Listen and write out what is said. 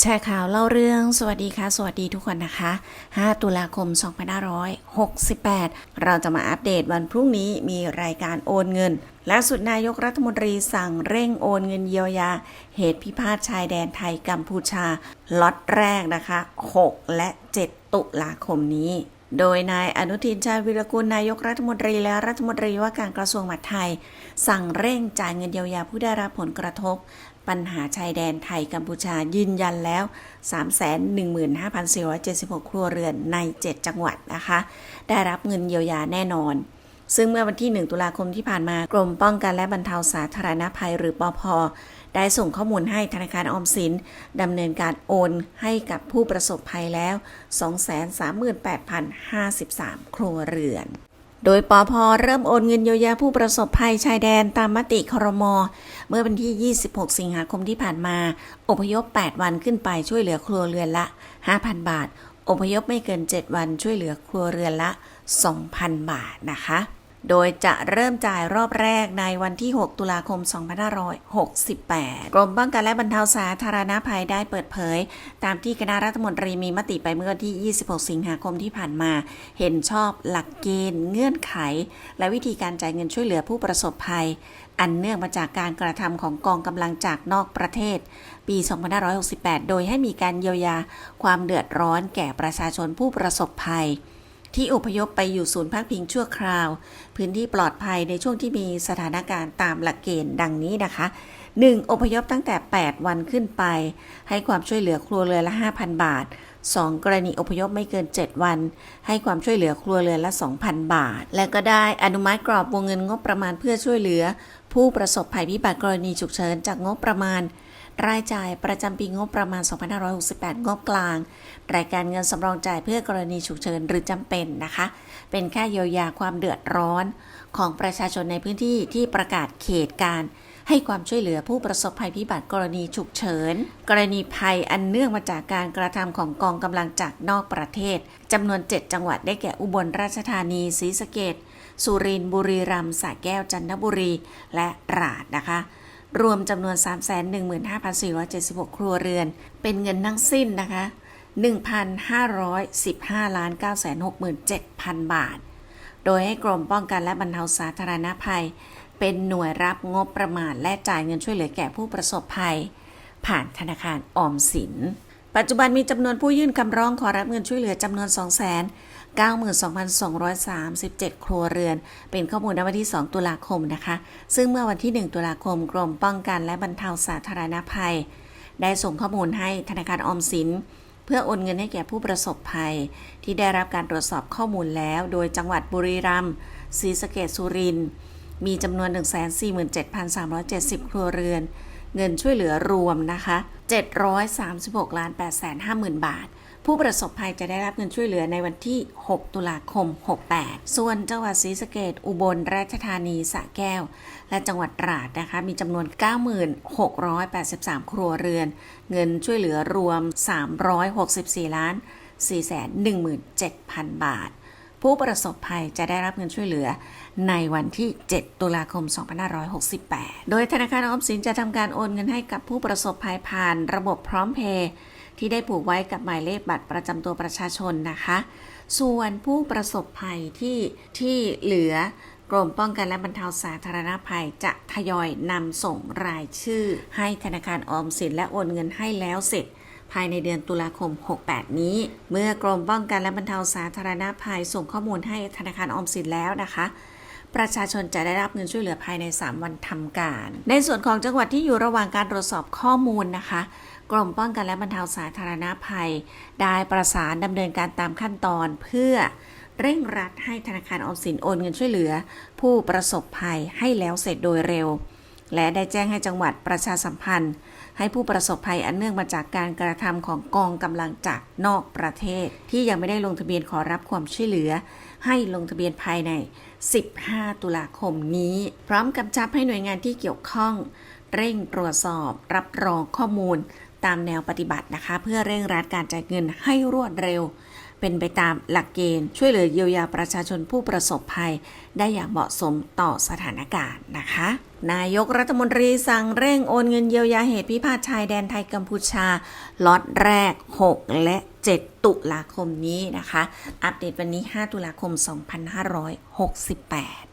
แชร์ข่าวเล่าเรื่องสวัสดีค่ะ สวัสดีทุกคนนะคะ 5 ตุลาคม 2568 เราจะมาอัปเดตวันพรุ่งนี้มีรายการโอนเงินและสุดนายกรัฐมนตรีสั่งเร่งโอนเงินเยียวยา เหตุพิพาทชายแดนไทยกัมพูชาล็อตแรกนะคะ 6 และ 7 ตุลาคมนี้โดยนายอนุทินชาญวิรกุลนายกรัฐมนตรีและรัฐมนตรีว่าการกระทรวงมหาดไทย สั่งเร่งจ่ายเงินเยียวยาผู้ได้รับผลกระทบ ปัญหาชายแดนไทยกัมพูชายืนยันแล้ว 315,476 ครัวเรือนใน 7 จังหวัดนะคะ ได้รับเงินเยียวยาแน่นอน ซึ่งเมื่อวันที่ 1 ตุลาคมที่ผ่านมากรมป้องกันและบรรเทาสาธารณภัยหรือปอพได้ส่งข้อมูลให้ธนาคารออมสินดำเนินการโอนให้กับผู้ประสบภัยแล้ว 238,053 ครัวเรือน โดยปอพเริ่มโอนเงินเยียวยาผู้ประสบภัยชายแดนตามมติครม เมื่อวันที่ 26 สิงหาคมที่ผ่านมา อพยพ 8 วันขึ้นไปช่วยเหลือครัวเรือนละ 5,000 บาท อพยพไม่เกิน 7 วันช่วยเหลือครัวเรือนละ 2,000 บาทนะคะ โดยจะเริ่มจ่ายรอบแรกในวันที่ 6 ตุลาคม 2568 กรมป้องกันและบรรเทาสาธารณภัยได้เปิดเผย ตามที่คณะรัฐมนตรีมีมติไปเมื่อวันที่ 26 สิงหาคมที่ผ่านมา เห็นชอบหลักเกณฑ์เงื่อนไข และวิธีการจ่ายเงินช่วยเหลือผู้ประสบภัย อันเนื่องมาจากการกระทำของกองกำลังจากนอกประเทศ ปี 2568 โดยให้มีการเยียวยาความเดือดร้อนแก่ประชาชนผู้ประสบภัย ที่อพยพไปอยู่ศูนย์พักพิงชั่วคราว พื้นที่ปลอดภัยในช่วงที่มีสถานการณ์ตามหลักเกณฑ์ดังนี้นะคะ 1. อพยพตั้งแต่ 8 วันขึ้นไป ให้ความช่วยเหลือครัวเรือนละ 5,000 บาท 2. กรณีอพยพไม่เกิน 7 วัน ให้ความช่วยเหลือครัวเรือนละ 2,000 บาท และก็ได้อนุมัติกรอบวงเงินงบประมาณเพื่อช่วยเหลือ ผู้ประสบภัยพิบัติกรณีฉุกเฉินจากงบประมาณ รายจ่ายประจำปีงบประมาณ 2568 งบกลาง รายการเงินสำรองจ่ายเพื่อกรณีฉุกเฉินหรือจำเป็นนะคะ เป็นค่าเยียวยาความเดือดร้อนของประชาชนในพื้นที่ที่ประกาศเขตการ ให้ความช่วยเหลือผู้ประสบภัยพิบัติกรณีฉุกเฉิน กรณีภัยอันเนื่องมาจากการกระทำของกองกำลังจากนอกประเทศจำนวน 7 จังหวัดได้แก่อุบลราชธานีศรีสะเกดสุรินทร์บุรีรัมย์สระแก้วจันทบุรีและตราดนะคะ รวมจำนวน 315,476 ครัวเรือน เป็นเงินทั้งสิ้นนะคะ 1,515ล้าน967,000 บาท โดยให้กรมป้องกันและบรรเทาสาธารณภัย เป็นหน่วยรับงบประมาณและจ่ายเงินช่วยเหลือแก่ผู้ประสบภัย ผ่านธนาคารออมสิน ปัจจุบันมีจำนวนผู้ยื่นคำร้องขอรับเงินช่วยเหลือจำนวน 2 9 2 2 3 7 ครัวเรือน เป็นข้อมูลณวันที่ 2 ตุลาคมนะคะ ซึ่งเมื่อวันที่ 1 ตุลาคมกรมป้องกันและบรรเทาสาธารณภัย ได้ส่งข้อมูลให้ธนาคารออมสิน เพื่อโอนเงินให้แก่ผู้ประสบภัย ที่ได้รับการตรวจสอบข้อมูลแล้ว โดยจังหวัดบุรีรัมย์ศรีสะเกษสุรินทร์มีจำนวน 147,370 ครัวเรือน เงินช่วยเหลือรวมนะคะ 736ล้าน8 5 0 0 0 0 บาท ผู้ประสบภัยจะได้รับเงินช่วยเหลือในวันที่ 6 ตุลาคม 68 ส่วนจังหวัดศรีสะเกดอุบลราชธานีสระแก้ว และจังหวัดตราดนะคะ มีจำนวน 9683 ครัวเรือน เงินช่วยเหลือรวม 364 ล้าน 417,000 บาท ผู้ประสบภัยจะได้รับเงินช่วยเหลือในวันที่ 7 ตุลาคม 2568 โดยธนาคารออมสินจะทำการโอนเงินให้กับผู้ประสบภัยผ่านระบบพร้อมเพย์ ที่ได้ผูกไว้กับหมายเลขบัตรประจำตัวประชาชนนะคะ ส่วนผู้ประสบภัยที่ที่เหลือกรมป้องกันและบรรเทาสาธารณภัยจะทยอยนำส่งรายชื่อ ให้ธนาคารออมสินและโอนเงินให้แล้วเสร็จ ภายในเดือนตุลาคม 68 นี้ เมื่อกรมป้องกันและบรรเทาสาธารณภัยส่งข้อมูลให้ธนาคารออมสินแล้วนะคะ ประชาชนจะได้รับเงินช่วยเหลือภายใน 3 วันทำการ ในส่วนของจังหวัดที่อยู่ระหว่างการตรวจสอบข้อมูลนะคะ กรมป้องกันและบรรเทาสาธารณภัย ได้ประสานดำเนินการตามขั้นตอนเพื่อเร่งรัดให้ธนาคารออมสินโอนเงินช่วยเหลือ ผู้ประสบภัยให้แล้วเสร็จโดยเร็ว และได้แจ้งให้จังหวัดประชาสัมพันธ์ ให้ผู้ประสบภัยอันเนื่องมาจากการกระทำของกองกำลังจากนอกประเทศ ที่ยังไม่ได้ลงทะเบียนขอรับความช่วยเหลือ ให้ลงทะเบียนภายใน 15 ตุลาคมนี้ พร้อมกำชับให้หน่วยงานที่เกี่ยวข้อง เร่งตรวจสอบ รับรองข้อมูล ตามแนวปฏิบัตินะคะ เพื่อเร่งรัดการจ่ายเงินให้รวดเร็ว เป็นไปตามหลักเกณฑ์ ช่วยเหลือเยียวยาประชาชนผู้ประสบภัย ได้อย่างเหมาะสมต่อสถานการณ์นะคะ นายกรัฐมนตรีสั่งเร่งโอนเงินเยียวยาเหตุพิพาทชายแดนไทยกัมพูชาล็อตแรก 6 และ 7 ตุลาคมนี้นะคะ อัปเดตวันนี้ 5 ตุลาคม 2568